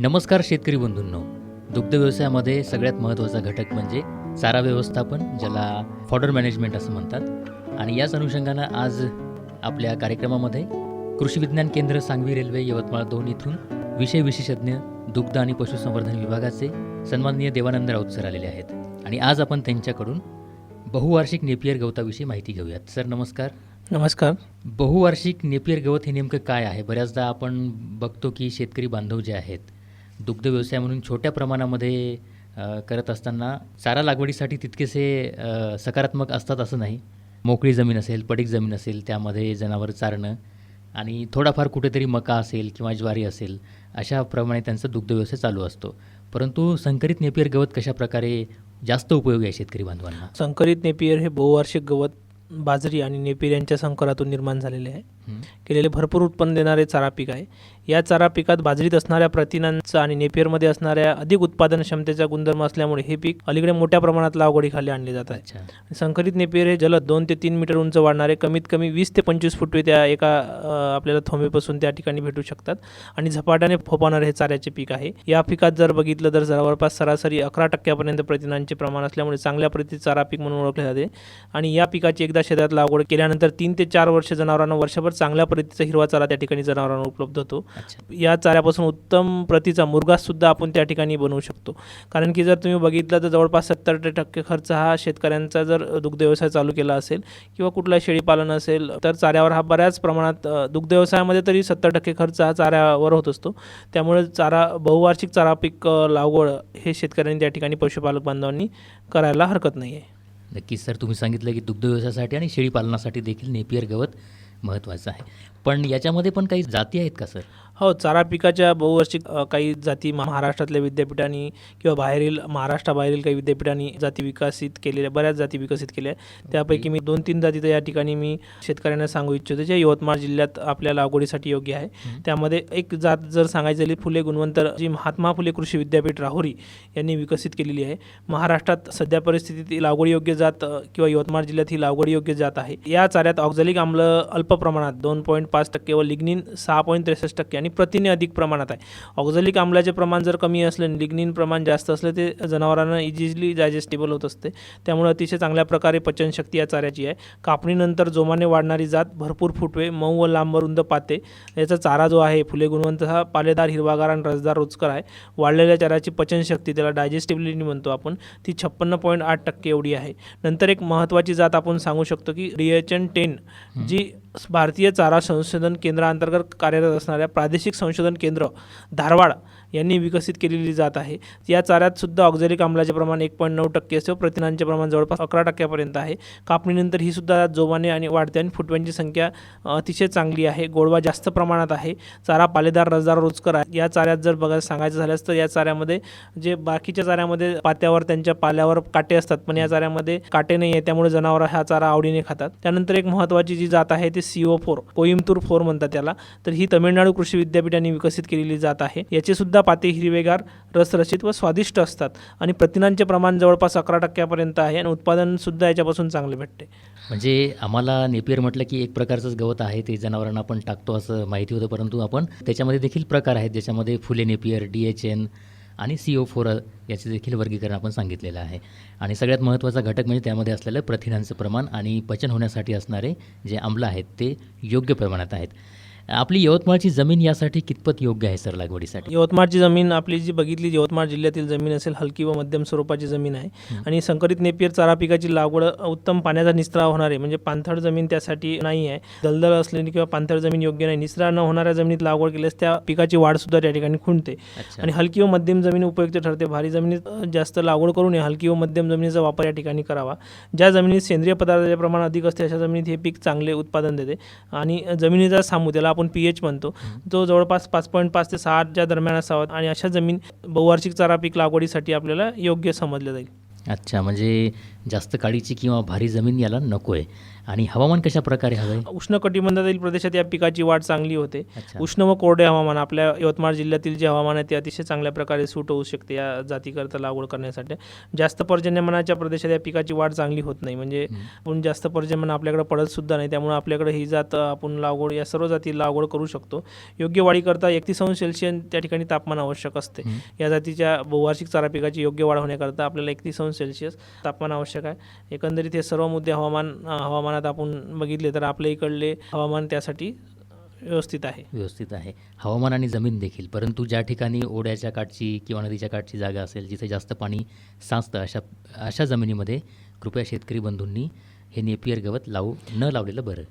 नमस्कार शेतकरी बंधूंनो. दुग्ध व्यवसायामध्ये सगळ्यात महत्त्वाचा घटक म्हणजे चारा व्यवस्थापन ज्याला फॉडर मॅनेजमेंट असं म्हणतात. आणि याच अनुषंगानं आज आपल्या कार्यक्रमामध्ये कृषी विज्ञान केंद्र सांगवी रेल्वे यवतमाळ दोन इथून विषय विशेषज्ञ दुग्ध आणि पशुसंवर्धन विभागाचे सन्माननीय देवानंद राऊत सर आलेले आहेत. आणि आज आपण त्यांच्याकडून बहुवार्षिक नेपियर गवताविषयी माहिती घेऊयात. सर नमस्कार. नमस्कार. बहुवार्षिक नेपियर गवत हे नेमकं काय आहे? बऱ्याचदा आपण बघतो की शेतकरी बांधव जे आहेत दुग्ध व्यवसाय म्हणून छोट्या प्रमाणामध्ये करत असताना चारा लागवडीसाठी तितकेसे सकारात्मक असतात असं नाही. मोकळी जमीन असेल पडीक जमीन असेल त्यामध्ये जनावर चारणं आणि थोडाफार कुठेतरी मका असेल किंवा ज्वारी असेल अशाप्रमाणे त्यांचा दुग्ध व्यवसाय चालू असतो. परंतु संकरित नेपियर गवत कशा प्रकारे जास्त उपयोगी आहे शेतकरी बांधवांना? संकरित नेपियर हे बहुवार्षिक गवत बाजरी आणि नेपियर यांच्या संकरातून निर्माण झालेले आहे. केलेले भरपूर उत्पन्न देणारे चारा पीक आहे. या चारा पिकात बाजरीत असणाऱ्या प्रथिनांचं आणि नेपियरमध्ये असणाऱ्या अधिक उत्पादन क्षमतेचा गुणधर्म असल्यामुळे हे पीक अलीकडे मोठ्या प्रमाणात लागवडीखाली आणले जात आहे. संकरित नेपियर हे जलद दोन ते तीन मीटर उंच वाढणारे कमीत कमी वीस ते पंचवीस फुटवे त्या एका आपल्याला थोंबेपासून त्या ठिकाणी भेटू शकतात. आणि झपाट्याने फोपावणारे हे चाऱ्याचे पीक आहे. या पिकात जर बघितलं तर जवळपास सरासरी अकरा टक्क्यापर्यंत प्रथिनांचे प्रमाण असल्यामुळे चांगल्या प्रतीचे चारा पीक म्हणून ओळखले जाते. आणि या पिकाची एकदा शेतात लागवड केल्यानंतर तीन ते चार वर्ष जनावरांना वर्षभर चांगल्या प्रतीचा हिरवा चारा त्या ठिकाणी जनावरांना उपलब्ध होतो. या चाऱ्यापासून उत्तम प्रतीचा मुरघास सुद्धा आपण त्या ठिकाणी बनवू शकतो. कारण की जर तुम्ही बघितलं तर जवळपास सत्तर टक्के खर्च हा शेतकऱ्यांचा जर दुग्ध व्यवसाय चालू केला असेल किंवा कुठला शेळीपालन असेल तर चाऱ्यावर हा बऱ्याच प्रमाणात दुग्ध व्यवसायामध्ये तरी सत्तर टक्के खर्च हा चाऱ्यावर होत असतो. त्यामुळे चारा बहुवार्षिक चारा पीक लागवड हे शेतकऱ्यांनी त्या ठिकाणी पशुपालक बांधवांनी करायला हरकत नाही आहे नक्कीच सर. तुम्ही सांगितलं की दुग्ध व्यवसायासाठी आणि शेळीपालनासाठी देखील नेपियर गवत महत्त्वाचं आहे. पण याच्यामध्ये पण काही जाती आहेत का सर? हो चारा पिकाच्या बहुवार्षिक काही जाती महाराष्ट्रातल्या विद्यापीठांनी किंवा बाहेरील महाराष्ट्राबाहेरील काही विद्यापीठांनी जाती विकसित केलेल्या बऱ्याच जाती विकसित केल्या आहेत. त्यापैकी मी दोन तीन जाती तर या ठिकाणी मी शेतकऱ्यांना सांगू इच्छितो ज्या यवतमाळ जिल्ह्यात आपल्या लागवडीसाठी योग्य आहे. त्यामध्ये एक जात जर सांगायची झाली फुले गुणवंतर जी महात्मा फुले कृषी विद्यापीठ राहुरी यांनी विकसित केलेली आहे. महाराष्ट्रात सध्या परिस्थितीत लागवडीयोग्य जात किंवा यवतमाळ जिल्ह्यात ही लागवडीयोग्य जात आहे. या चाऱ्यात ऑक्झॅलिक आम्ल अल्प प्रमाणात दोन पॉईंट पाच टक्के व लिग्निन सहा पॉईंट त्रेसष्ट टक्के आणि प्रथिने अधिक प्रमाणात आहे. ऑक्झलिक आम्लाचे प्रमाण जर कमी असले आणि लिग्निन प्रमाण जास्त असलं ते जनावरांना इजिली डायजेस्टेबल होत असते. त्यामुळे अतिशय चांगल्या प्रकारे पचनशक्ती या चाऱ्याची आहे. कापणीनंतर जोमाने वाढणारी जात भरपूर फुटवे मऊ व लांब रुंद पाते याचा चारा जो आहे फुले गुणवंत हा पालेदार हिरवागार आणि रसदार रोचकर आहे. वाढलेल्या चाऱ्याची पचनशक्ती त्याला डायजेस्टिबिलिटी म्हणतो आपण ती छप्पन्न पॉईंट आठ टक्के एवढी आहे. नंतर एक महत्त्वाची जात आपण सांगू शकतो की रिएचन टेन जी भारतीय चारा संशोधन केंद्राअंतर्गत कार्यरत असणाऱ्या प्रादेशिक संशोधन केंद्र धारवाड यांनी विकसित केलेली जात आहे. या चाऱ्यातसुद्धा ऑक्झॅलिक आम्लाचे प्रमाण एक पॉईंट नऊ टक्के असते व प्रथिनांचे प्रमाण जवळपास अकरा टक्क्यापर्यंत आहे. कापणीनंतर ही सुद्धा जोमाने आणि वाढते आणि फुटव्यांची संख्या अतिशय चांगली आहे. गोडवा जास्त प्रमाणात आहे. चारा पालेदार रसदार रोजकर आहे. या चाऱ्यात जर बघायला सांगायचं झाल्यास तर या चाऱ्यामध्ये जे बाकीच्या चाऱ्यामध्ये पात्यावर त्यांच्या पाल्यावर काटे असतात पण या चाऱ्यामध्ये काटे नाही आहे त्यामुळे जनावर हा चारा आवडीने खातात. त्यानंतर एक महत्त्वाची जी जात आहे ती सीओ फोर कोईमतूर फोर म्हणतात त्याला. तर ही तमिळनाडू कृषी विद्यापीठाने विकसित केलेली जात आहे. याचे सुद्धा पाते हिरवेगार रसरशीत व स्वादिष्ट असतात आणि प्रथिनांचे प्रमाण जवळपास अकरा टक्क्यापर्यंत आहे आणि उत्पादन सुद्धा याच्यापासून चांगले भेटते. म्हणजे आम्हाला नेपियर म्हटलं की एक प्रकारचंच गवत आहे ते जनावरांना आपण टाकतो असं माहिती होतं परंतु आपण त्याच्यामध्ये देखील प्रकार आहेत ज्याच्यामध्ये Phule napier D H N आणि सी ओ फोर याचे देखील वर्गीकरण आपण सांगितलेलं आहे. आणि सगळ्यात महत्त्वाचा घटक म्हणजे त्यामध्ये असलेलं प्रथिनांचं प्रमाण आणि पचन होण्यासाठी असणारे जे आम्ल आहेत ते योग्य प्रमाणात आहेत. आपली यवतमाळची जमीन यासाठी कितपत योग्य आहे सर लागवडीसाठी? यवतमाळची जमीन आपली जी बघितली यवतमाळ जिल्ह्यातील जमीन असेल हलकी व मध्यम स्वरूपाची जमीन आहे. आणि संकरित नेपियर चारा पिकाची लागवड उत्तम पाण्याचा निस्त्राव होणार आहे. म्हणजे पाणथळ जमीन त्यासाठी नाही आहे. दलदल असलेली किंवा पाणथळ जमीन योग्य नाही. निस्रा न होणाऱ्या जमिनीत लागवड केल्यास त्या पिकाची वाढ सुद्धा त्या ठिकाणी खुंटते. आणि हलकी व मध्यम जमीन उपयुक्त ठरते. भारी जमिनीत जास्त लागवड करू नये हलकी व मध्यम जमिनीचा वापर या ठिकाणी करावा. ज्या जमिनीत सेंद्रिय पदार्थाचे प्रमाण अधिक असते अशा जमिनीत हे पीक चांगले उत्पादन देते. आणि जमिनीचा सामू त्याला आपण पी एच म्हणतो जो जवळपास पाच पॉईंट पाच ते सहाच्या दरम्यान असावा आणि अशा जमीन बहुवार्षिक चारा पीक लागवडीसाठी आपल्याला योग्य समजलं जाईल. अच्छा म्हणजे जास्त काळीची किंवा भारी जमीन याला नको आहे आणि हवामान कशा प्रकारे हवं आहे उष्ण कटिबंधातील प्रदेशात या पिकाची वाढ चांगली होते. उष्ण व कोरडे हवामान आपल्या यवतमाळ जिल्ह्यातील जे हवामान आहे ते अतिशय चांगल्या प्रकारे सूट होऊ शकते या जातीकरता लागवड करण्यासाठी. जास्त पर्जन्यमानाच्या प्रदेशात या पिकाची वाढ चांगली होत नाही. म्हणजे. आपण जास्त पर्जन्यमान आपल्याकडे पडत सुद्धा नाही. त्यामुळे आपल्याकडे ही जात आपण लागवड या सर्व जाती लागवड करू शकतो. योग्य वाढीकरता एकतीस अंश सेल्सिअस त्या ठिकाणी तापमान आवश्यक असते. या जातीच्या बहुवार्षिक चारा पिकाची योग्य वाढ होण्याकरता आपल्याला एकतीस अंश सेल्सिअस तापमान आवश्यक आहे. एकंदरीत हे सर्व मुद्दे हवामान हवामानात आपण बघितले तर आपल्या इकडले हवामान त्यासाठी व्यवस्थित आहे. व्यवस्थित आहे. हवामान आणि जमीन देखील. परंतु ज्या ठिकाणी ओढ्याच्या काठची किंवा नदीच्या काठची जागा असेल जिथे जास्त पाणी साचतं अशा अशा जमिनीमध्ये कृपया शेतकरी बंधूंनी हे नेपियर गवत लावू न लावलेलं बरं.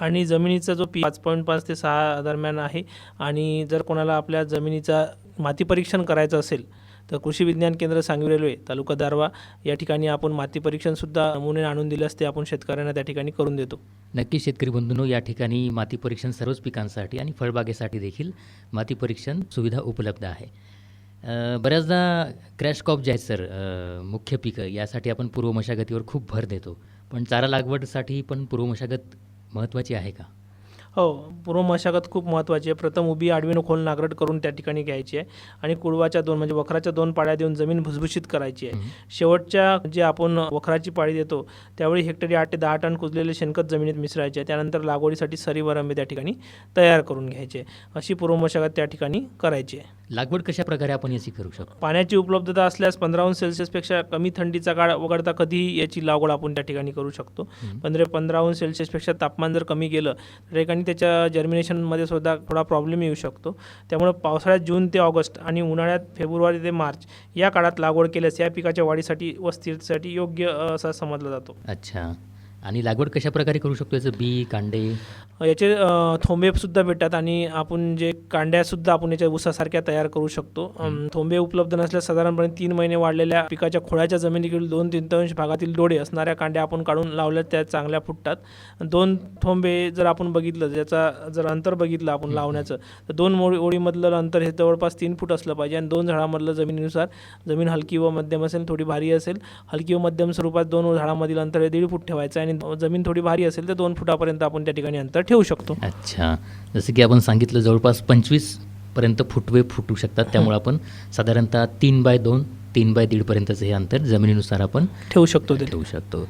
आणि जमिनीचा जो पी पाच पॉईंट पाच ते सहा दरम्यान आहे आणि जर कोणाला आपल्या जमिनीचा माती परीक्षण करायचं असेल तर कृषी विज्ञान केंद्र सांगवी रेल्वे तालुका दारवा या ठिकाणी आपण माती परीक्षणसुद्धा नमुने आणून दिल्यास ते आपण शेतकऱ्यांना त्या ठिकाणी करून देतो. नक्की शेतकरी बंधूंनो या ठिकाणी माती परीक्षण सर्वच पिकांसाठी आणि फळबागेसाठी देखील माती परीक्षण सुविधा उपलब्ध आहे. बऱ्याचदा क्रॅश कॉप जे आहेत सर मुख्य पिकं यासाठी आपण पूर्व मशागतीवर खूप भर देतो. पण चारा लागवडसाठी पण पूर्व मशागत महत्त्वाची आहे का? हो पूर्व मशागत खूप महत्त्वाची आहे. प्रथम उभी आडवीनं खोल नागरट करून त्या ठिकाणी घ्यायची आहे. आणि कुडवाच्या दोन म्हणजे वखराच्या दोन पाड्या देऊन जमीन भुसभुशीत करायची आहे. शेवटच्या जे आपण वखराची पाळी देतो त्यावेळी हेक्टरी आठ ते दहा टन कुजलेले शेणखत जमिनीत मिसळायचे आहे. त्यानंतर लागवडीसाठी सरी वरंबे त्या ठिकाणी तयार करून घ्यायचे अशी पूर्व मशागत त्या ठिकाणी करायची आहे. लागवड कशा प्रकारे आपण याची करू शकतो? पाण्याची उपलब्धता असल्यास पंधरा अंश सेल्सिअसपेक्षा कमी थंडीचा काळ वगळता कधीही याची लागवड आपण त्या ठिकाणी करू शकतो. पंधरा पंधरा अंश सेल्सिअसपेक्षा तापमान जर कमी गेलं तर ठिकाणी त्याच्या जर्मिनेशनमध्ये सुद्धा थोडा प्रॉब्लेम येऊ शकतो. त्यामुळे पावसाळ्यात जून ते ऑगस्ट आणि उन्हाळ्यात फेब्रुवारी ते मार्च या काळात लागवड केल्यास या पिकाच्या वाढीसाठी व स्थिरतेसाठी योग्य असा समजला जातो. अच्छा. आणि लागवड कशा प्रकारे करू शकतो याचं? बी कांडे याचे थोंबेसुद्धा भेटतात आणि आपण जे कांड्यासुद्धा आपण याच्या ऊसासारख्या तयार करू शकतो. थोंबे उपलब्ध नसल्यास साधारणपणे तीन महिने वाढलेल्या पिकाच्या खोळ्याच्या जमिनीकडील दोन तृतीयांश भागातील डोळे असणाऱ्या कांड्या आपण काढून लावल्या त्या चांगल्या फुटतात. दोन थोंबे जर आपण बघितलं ज्याचा जर अंतर बघितलं आपण लावण्याचं तर दोन मोडी ओळीमधलं अंतर हे जवळपास तीन फूट असलं पाहिजे आणि दोन झाडामधलं जमिनीनुसार जमीन हलकी व मध्यम असेल थोडी भारी असेल हलकी व मध्यम स्वरूपात दोन झाडामधील अंतर हे दीड फूट ठेवायचं आहे आणि जमीन थोडी भारी असेल तर दोन फुटापर्यंत आपण त्या ठिकाणी अंतर ठेवू शकतो. अच्छा. जसं की आपण सांगितलं जवळपास पंचवीसपर्यंत फुटवे फुटू शकतात. त्यामुळे आपण साधारणतः तीन बाय दोन तीन बाय दीडपर्यंतचं हे अंतर जमिनीनुसार आपण ठेवू शकतो ते. ठेवू शकतो.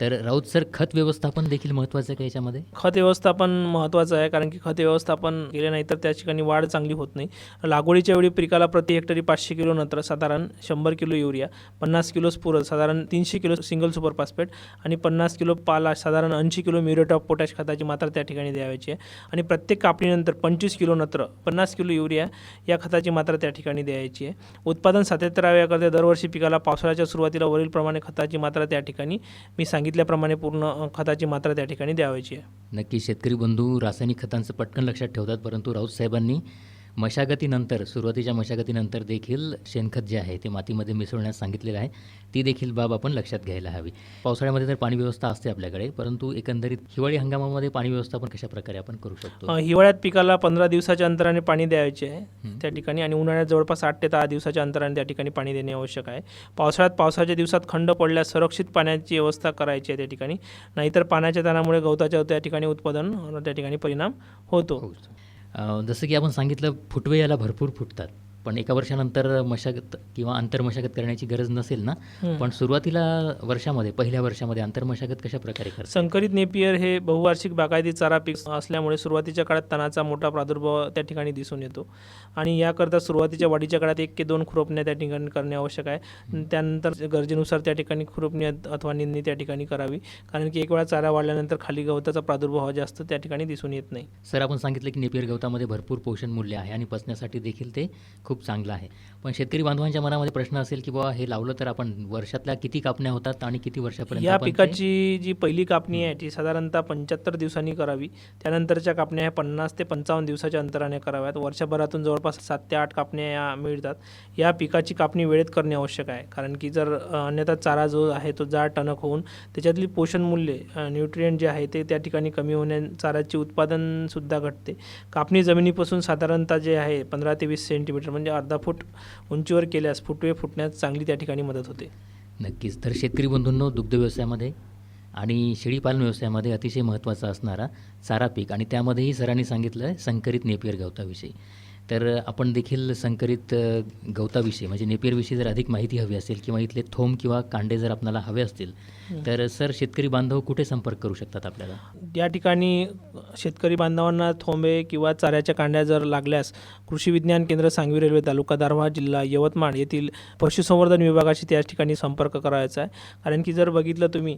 तर राऊत सर खत व्यवस्थापन देखील महत्त्वाचं आहे का याच्यामध्ये? खत व्यवस्थापन महत्त्वाचं आहे कारण की खत व्यवस्थापन केले नाही तर त्या ठिकाणी वाढ चांगली होत नाही. लागवडीच्या वेळी पिकाला प्रति हेक्टरी पाचशे किलो नत्र साधारण शंभर किलो युरिया पन्नास किलो स्पुरल साधारण तीनशे किलो सिंगल सुपर फॉस्फेट आणि पन्नास किलो पाला साधारण ऐंशी किलो म्युरेट ऑफ पोटॅश खताची मात्रा त्या ठिकाणी द्यावायची आहे. आणि प्रत्येक कापणीनंतर पंचवीस किलो नत्र पन्नास किलो युरिया या खताची मात्रा त्या ठिकाणी द्यायची आहे. उत्पादन सातत्य मध्ये दरवर्षी पिकाला पावसाळ्याच्या सुरुवातीला वरीलप्रमाणे खताची मात्रा त्या ठिकाणी मी सांगितल्याप्रमाणे पूर्ण खताची मात्रा त्या ठिकाणी द्यावायची आहे. नक्की शेतकरी बंधू रासायनिक खतांचं पटकन लक्षात ठेवतात परंतु राऊत साहेबांनी मशागतीनंतर सुरुवातीच्या मशागतीनंतर देखील शेणखत जे आहे ते मातीमध्ये मिसळण्यास सांगितलेलं आहे. ती देखील बाब आपण लक्षात घ्यायला हवी. पावसाळ्यामध्ये तर पाणी व्यवस्था असते आपल्याकडे परंतु एकंदरीत हिवाळी हंगामामध्ये पाणी व्यवस्थापन कशा प्रकारे आपण करू शकतो? हिवाळ्यात पिकाला पंधरा दिवसाच्या अंतराने पाणी द्यायचे आहे. त्या ठिकाणी आणि उन्हाळ्यात जवळपास आठ ते दहा दिवसाच्या अंतराने त्या ठिकाणी पाणी देणे आवश्यक आहे. पावसाळ्यात पावसाच्या दिवसात खंड पडल्यास सुरक्षित पाण्याची व्यवस्था करायची आहे त्या ठिकाणी. नाहीतर पाण्याच्या ताणामुळे गवताच्या त्या ठिकाणी उत्पादन त्या ठिकाणी परिणाम होतो. जसं की आपण सांगितलं फुटवे याला भरपूर फुटतात. पण एका वर्षानंतर मशागत किंवा आंतरमशागत करण्याची गरज नसेल ना. पण सुरुवातीला वर्षामध्ये पहिल्या वर्षामध्ये आंतरमशागत कशा प्रकारे करतात? संकरित नेपियर हे बहुवार्षिक बागायती चारा पीक असल्यामुळे सुरुवातीच्या काळात तणाचा मोठा प्रादुर्भाव त्या ठिकाणी दिसून येतो. आणि याकरता सुरुवातीच्या वाढीच्या काळात एक ते दोन खुरपण्या त्या ठिकाणी करणे आवश्यक आहे. त्यानंतर गरजेनुसार त्या ठिकाणी खुरपणी अथ- अथवा निंदणी त्या ठिकाणी करावी. कारण की एक वेळा चारा वाढल्यानंतर खाली गवताचा प्रादुर्भाव जास्त त्या ठिकाणी दिसून येत नाही. सर आपण सांगितलं की नेपियर गवतामध्ये भरपूर पोषण मूल्य आहे आणि पचण्यासाठी देखील ते खूप चांगलं आहे. पण शेतकरी बांधवांच्या मनामध्ये प्रश्न असेल की बाबा हे लावलं तर आपण वर्षातल्या किती कापण्या होतात आणि किती वर्षापर्यंत या पिकाची जी पहिली कापणी आहे ती साधारणतः पंच्याहत्तर दिवसांनी करावी. त्यानंतरच्या कापण्या ह्या पन्नास ते पंचावन्न दिवसाच्या अंतराने कराव्यात. वर्षभरातून जवळपास सात ते आठ कापण्या या मिळतात. या पिकाची कापणी वेळेत करणे आवश्यक आहे. कारण की जर अन्यथा चारा जो आहे तो जाड टणक होऊन त्याच्यातली पोषण मूल्ये न्यूट्रिएंट जे आहे ते त्या ठिकाणी कमी होण्या चाऱ्याचे उत्पादनसुद्धा घटते. कापणी जमिनीपासून साधारणतः जे आहे पंधरा ते वीस सेंटीमीटर म्हणजे म्हणजे अर्धा फूट उंचीवर केल्यास फुटवे फुटण्यास चांगली त्या ठिकाणी मदत होते. नक्कीच. तर शेतकरी बंधूंनो दुग्ध व्यवसायामध्ये आणि शेळीपालन व्यवसायामध्ये अतिशय महत्त्वाचा असणारा चारा पीक आणि त्यामध्येही सरांनी सांगितलं आहे संकरित नेपियर गवताविषयी. तर आपण देखील संकरित गवताविषयी म्हणजे नेपियरविषयी जर अधिक माहिती हवी असेल किंवा इथले थोम किंवा कांडे जर आपल्याला हवे असतील तर सर शेतकरी बांधव कुठे संपर्क करू शकतात आपल्याला? या ठिकाणी शेतकरी बांधवांना थोंबे किंवा चाऱ्याच्या कांड्या जर लागल्यास कृषी विज्ञान केंद्र सांगवी रेल्वे तालुका दारव्हा जिल्हा यवतमाळ येथील पशुसंवर्धन विभागाशी त्या ठिकाणी संपर्क करायचा आहे. कारण की जर बघितलं तुम्ही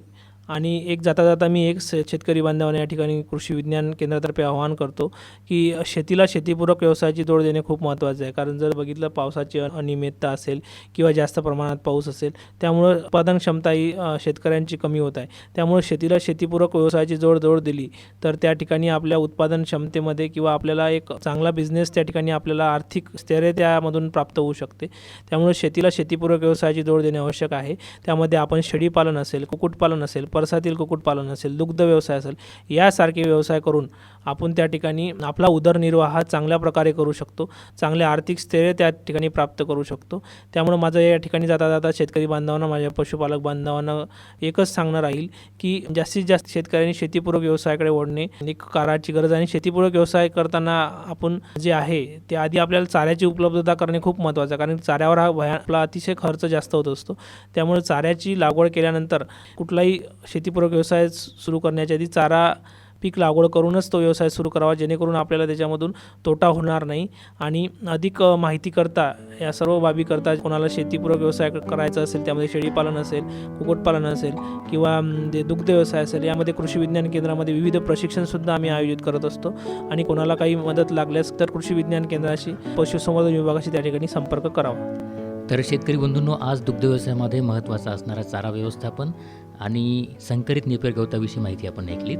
आणि एक जाता जाता मी एक शेतकरी बांधवांना या ठिकाणी कृषी विज्ञान केंद्रातर्फे आवाहन करतो की शेतीला शेतीपूरक व्यवसायाची जोड देणे खूप महत्त्वाचं आहे. कारण जर बघितलं पावसाची अनियमितता असेल किंवा जास्त प्रमाणात पाऊस असेल त्यामुळं उत्पादन क्षमता ही शेतकऱ्यांची कमी होत आहे. त्यामुळे शेतीला शेतीपूरक व्यवसायाची जोड जोड दिली तर त्या ठिकाणी आपल्या उत्पादन क्षमतेमध्ये किंवा आपल्याला एक चांगला बिझनेस त्या ठिकाणी आपल्याला आर्थिक स्थैर्य त्यामधून प्राप्त होऊ शकते. त्यामुळे शेतीला शेतीपूरक व्यवसायाची जोड देणे आवश्यक आहे. त्यामध्ये आपण शेळीपालन असेल कुक्कुटपालन असेल परसातील कुक्कुटपालन असेल दुग्ध व्यवसाय असेल यासारखे व्यवसाय करून आपण त्या ठिकाणी आपला उदरनिर्वाह चांगल्या प्रकारे करू शकतो चांगले आर्थिक स्थैर्य त्या ठिकाणी प्राप्त करू शकतो. त्यामुळे माझं या ठिकाणी जाता जाता शेतकरी बांधवांना माझ्या पशुपालक बांधवांना एकच सांगणं राहील की जास्तीत जास्त शेतकऱ्यांनी शेतीपूरक व्यवसायाकडे ओढणे एक काळाची गरज आणि शेतीपूरक व्यवसाय करताना आपण जे आहे ते आधी आपल्याला चाऱ्याची उपलब्धता करणे खूप महत्त्वाचं आहे. कारण चाऱ्यावर हा भया आपला अतिशय खर्च जास्त होत असतो. त्यामुळे चाऱ्याची लागवड केल्यानंतर कुठलाही शेतीपूरक व्यवसाय सुरू करण्याच्या आधी चारा पीक लागवड करूनच तो व्यवसाय सुरू करावा जेणेकरून आपल्याला त्याच्यामधून तोटा होणार नाही. आणि अधिक माहिती करता या सर्व बाबी करता कोणाला शेतीपूरक व्यवसाय करायचा असेल त्यामध्ये शेळीपालन असेल कुक्कुटपालन असेल किंवा जे दुग्ध व्यवसाय असेल यामध्ये कृषी विज्ञान केंद्रामध्ये विविध प्रशिक्षणसुद्धा आम्ही आयोजित करत असतो. आणि कोणाला काही मदत लागल्यास तर कृषी विज्ञान केंद्राशी पशुसंवर्धन विभागाशी त्या ठिकाणी संपर्क करावा. तर शेतकरी बंधूंनो आज दुग्ध व्यवसायामध्ये महत्त्वाचा असणारा चारा व्यवस्थापन आणि संकरित नेपियर गवताविषयी माहिती आपण ऐकलीत.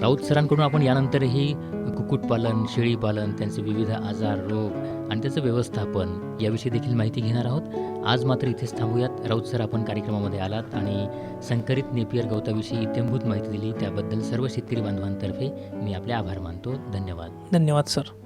राऊत सरांकडून आपण यानंतरही कुक्कुटपालन शेळीपालन त्यांचे विविध आजार रोग आणि त्याचं व्यवस्थापन याविषयी देखील माहिती घेणार आहोत. आज मात्र इथेच थांबूयात. राऊत सर आपण कार्यक्रमामध्ये आलात आणि संकरित नेपियर गवताविषयी इत्यंभूत माहिती दिली. त्याबद्दल सर्व शेतकरी बांधवांतर्फे मी आपले आभार मानतो. धन्यवाद. धन्यवाद सर.